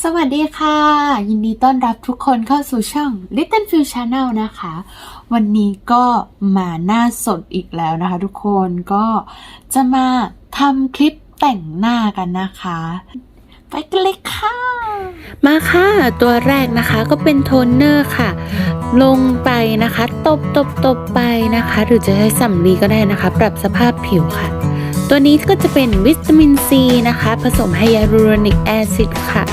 สวัสดีค่ะ ยินดีต้อนรับทุกคนเข้าสู่ช่อง Little Field Channel นะคะ วันนี้ก็มาหน้าสดอีกแล้วนะคะ ทุกคนก็จะมาทำคลิปแต่งหน้ากันนะคะ ไปกันเลยค่ะ มาค่ะ ตัวแรกนะคะก็เป็นโทนเนอร์ค่ะ ลงไปนะคะ ตบตบตบไปนะคะ หรือจะใช้สำลีก็ได้นะคะ ปรับสภาพผิวค่ะ ตัวนี้ก็จะเป็นวิตามินซีนะคะ ผสมไฮยาลูโรนิกแอซิดค่ะ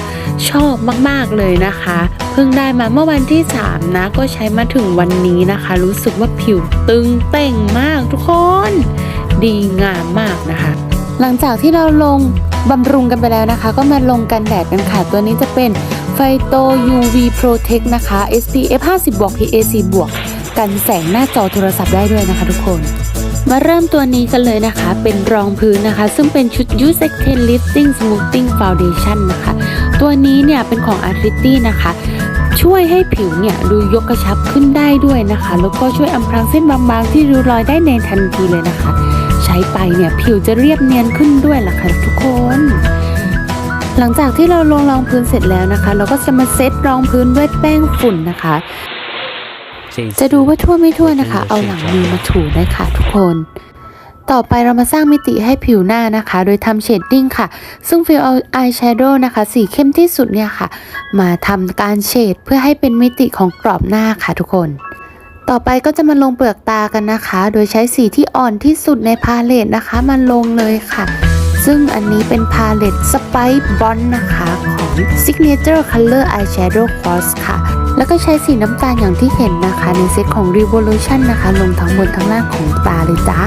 ชอบมาก ๆ เลยนะคะ เพิ่งได้มาเมื่อวันที่ 3 นะ ก็ใช้มาถึงวันนี้นะคะ รู้สึกว่าผิวตึงเต่งมากทุกคน ดีงามมากนะคะ หลังจากที่เราลงบำรุงกันไปแล้วนะคะ ก็มาลงกันแดดกันค่ะ ตัวนี้จะเป็นไฟโต UV Protect นะคะ SPF 50บวก PA 4บวก กันแสงหน้าจอโทรศัพท์ได้ด้วยนะคะทุกคน มาเริ่มตัวนี้กันเลยนะคะ เป็นรองพื้นนะคะ ซึ่งเป็นชุด Use Extend Lifting Smoothing Foundation นะคะ ตัวนี้เนี่ยเป็นของ Artity นะคะ ช่วยให้ผิวเนี่ยดูยกกระชับขึ้นได้ด้วยนะคะ แล้วก็ช่วยอำพรางเส้นบางๆ ที่ริ้วรอยได้ในทันทีเลยนะคะ ใช้ไปเนี่ยผิวจะเรียบเนียนขึ้นด้วยล่ะค่ะทุกคนหลังจากที่เราลงรองพื้นเสร็จแล้วนะคะ เราก็จะมาเซตรองพื้นด้วยแป้งฝุ่นนะคะ จะดูว่าทั่วไม่ทั่วนะคะ เอาหลังมือมาถูได้ค่ะทุกคน ต่อไปเรามาสร้างมิติให้ผิวหน้านะคะ โดยทำเชดดิ้งค่ะ ซึ่งฟิลเอาอายแชโดว์นะคะ สีเข้มที่สุดเนี่ยค่ะ มาทำการเฉดเพื่อให้เป็นมิติของกรอบหน้าค่ะทุกคน ต่อไปก็จะมาลงเปลือกตากันนะคะ โดยใช้สีที่อ่อนที่สุดในพาเลตนะคะมาลงเลยค่ะซึ่งอันนี้เป็นพาเลตสไปซ์บอนนะคะ ของ Signature Color Eyeshadow Cross ค่ะ แล้วก็ใช้สีน้ำตาลอย่างที่เห็นนะคะ ในเซตของ Revolution นะคะ ลงทั้งบนทั้งล่างของตาเลยจ้า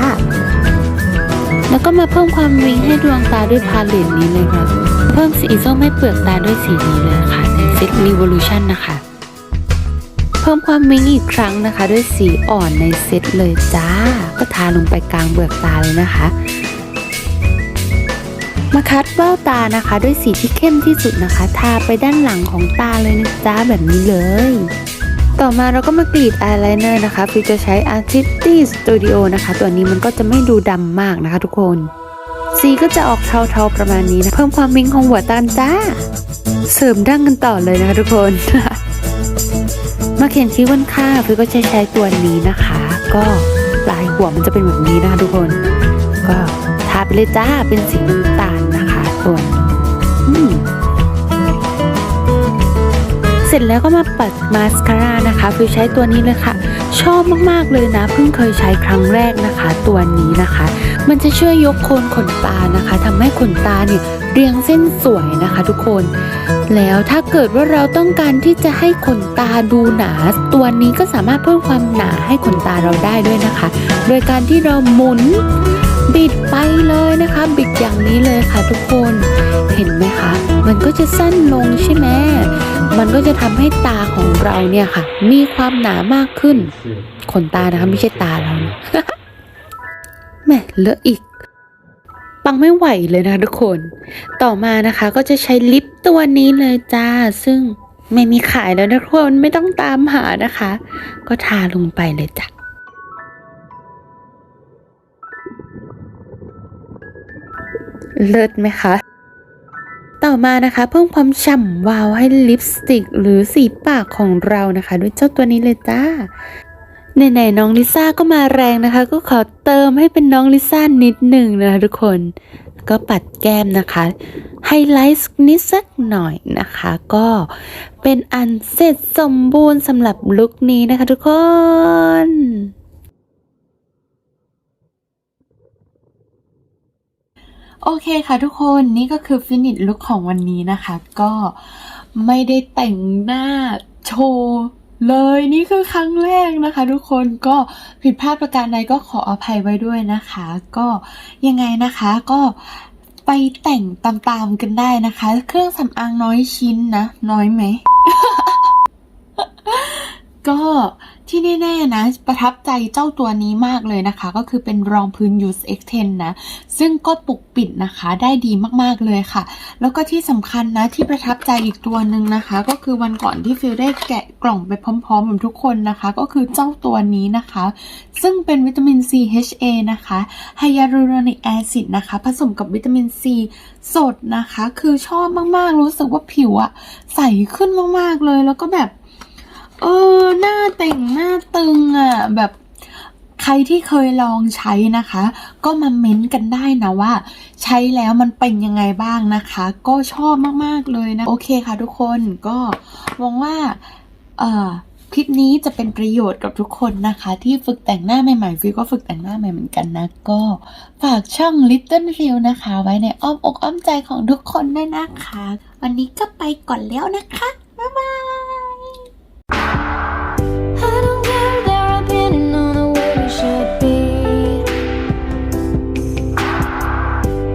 แล้วก็มาเพิ่มความวิงให้ดวงตาด้วยพาเลตนี้เลยค่ะ เพิ่มสีส้มให้เปลือกตาด้วยสีนี้เลยค่ะในเซต Revolution นะคะ เพิ่มความวิงอีกครั้งนะคะ ด้วยสีอ่อนในเซตเลยจ้า ก็ทาลงไปกลางเปลือกตาเลยนะคะ มาคัดเบ้าตานะคะ ด้วยสีที่เข้มที่สุดนะคะ ทาไปด้านหลังของตาเลยนะจ้าแบบนี้เลย ต่อมาเราก็มากรีดอายไลเนอร์นะคะฟิวจะใช้ Artisty Studio นะคะ ตัวนี้มันก็จะไม่ดูดำมากนะคะทุกคน สีก็จะออกเทาๆประมาณนี้นะ เพิ่มความมิงของหัวตาลจ้า เสริมดั้งกันต่อเลยนะคะทุกคน มาเขียนคิ้วบนข้าฟิวก็ใช้ใช้ตัวนี้นะคะ ก็ปลายหัวมันจะเป็นแบบนี้นะคะทุกคน ก็ทาไปเลยจ้าเป็นสี น้ำตาลนอเสร็จแล้วก็มาปัดมาสคาร่านะคะ ฟิวใช้ตัวนี้เลยค่ะ ชอบมากๆเลยนะ เพิ่งเคยใช้ครั้งแรกนะคะ ตัวนี้นะคะ มันจะช่วยยกโคนขนตานะคะทำให้ขนตาเนี่ยเรียงเส้นสวยนะคะ ทุกคน แล้วถ้าเกิดว่าเราต้องการที่จะให้ขนตาดูหนา ตัวนี้ก็สามารถเพิ่มความหนาให้ขนตาเราได้ด้วยนะคะ โดยการที่เราหมุน บิดไปเลยนะคะ บิดอย่างนี้เลยค่ะทุกคนเห็นไหมคะ มันก็จะสั้นลงใช่ไหมมันก็จะทำให้ตาของเราเนี่ยค่ะ มีความหนามากขึ้น ขนตานะคะไม่ใช่ตาเรานะแม่เลอะอีก ปังไม่ไหวเลยนะทุกคน ต่อมานะคะก็จะใช้ลิปตัวนี้เลยจ้า ซึ่งไม่มีขายแล้วนะทุกคนไม่ต้องตามหานะคะ ก็ทาลงไปเลยจ้ะ เลิศไหมคะ ต่อมานะคะ เพิ่มความฉ่ำวาวให้ลิปสติก หรือสีปากของเรานะคะ ด้วยเจ้าตัวนี้เลยจ้าไหนๆน้องลิซ่าก็มาแรงนะคะ ก็ขอเติมให้เป็นน้องลิซ่านิดหนึ่งนะคะทุกคนก็ปัดแก้มนะคะไฮไลท์นิดสักหน่อยนะคะ ก็เป็นอันเสร็จสมบูรณ์สำหรับลุคนี้นะคะทุกคน โอเคค่ะทุกคนนี่ก็คือฟินิชลุคของวันนี้นะคะ ก็ไม่ได้แต่งหน้าโชว์เลยนี่คือครั้งแรกนะคะ ทุกคนก็ผิดพลาดประการใดก็ขออภัยไว้ด้วยนะคะ ก็ยังไงนะคะก็ไปแต่งตามๆกันได้นะคะ เครื่องสำอางน้อยชิ้นนะ น้อยไหม ก็ ที่แน่ๆนะ ประทับใจเจ้าตัวนี้มากเลยนะคะ ก็คือเป็นรองพื้น Use X10 นะ ซึ่งก็ปกปิดนะคะได้ดีมากๆเลยค่ะ แล้วก็ที่สำคัญนะที่ประทับใจอีกตัวหนึ่งนะคะ ก็คือวันก่อนที่ฟิลได้แกะกล่องไปพร้อมๆกับทุกคนนะคะ ก็คือเจ้าตัวนี้นะคะ ซึ่งเป็นวิตามิน C HA นะคะไฮยาลูรอนิกแอซิดนะคะ ผสมกับวิตามิน C สดนะคะ คือชอบมากๆ รู้สึกว่าผิวอะใสขึ้นมากๆเลยแล้วก็แบบ เออ หน้าเต่งหน้าตึงอะแบบใครที่เคยลองใช้นะคะ ก็มาเม้นต์กันได้นะว่า ใช้แล้วมันเป็นยังไงบ้างนะคะ ก็ชอบมากๆเลยนะ โอเคค่ะทุกคนก็หวังว่าเอ่อคลิปนี้จะเป็นประโยชน์กับทุกคนนะคะ ที่ฝึกแต่งหน้าใหม่ๆฟิวก็ฝึกแต่งหน้าใหม่เหมือนกันนะ ก็ฝากช่อง Little f i l นะคะ ไว้ในอ้อมอกอ้อมใจของทุกคนด้วยนะคะ วันนี้ก็ไปก่อนแล้วนะคะ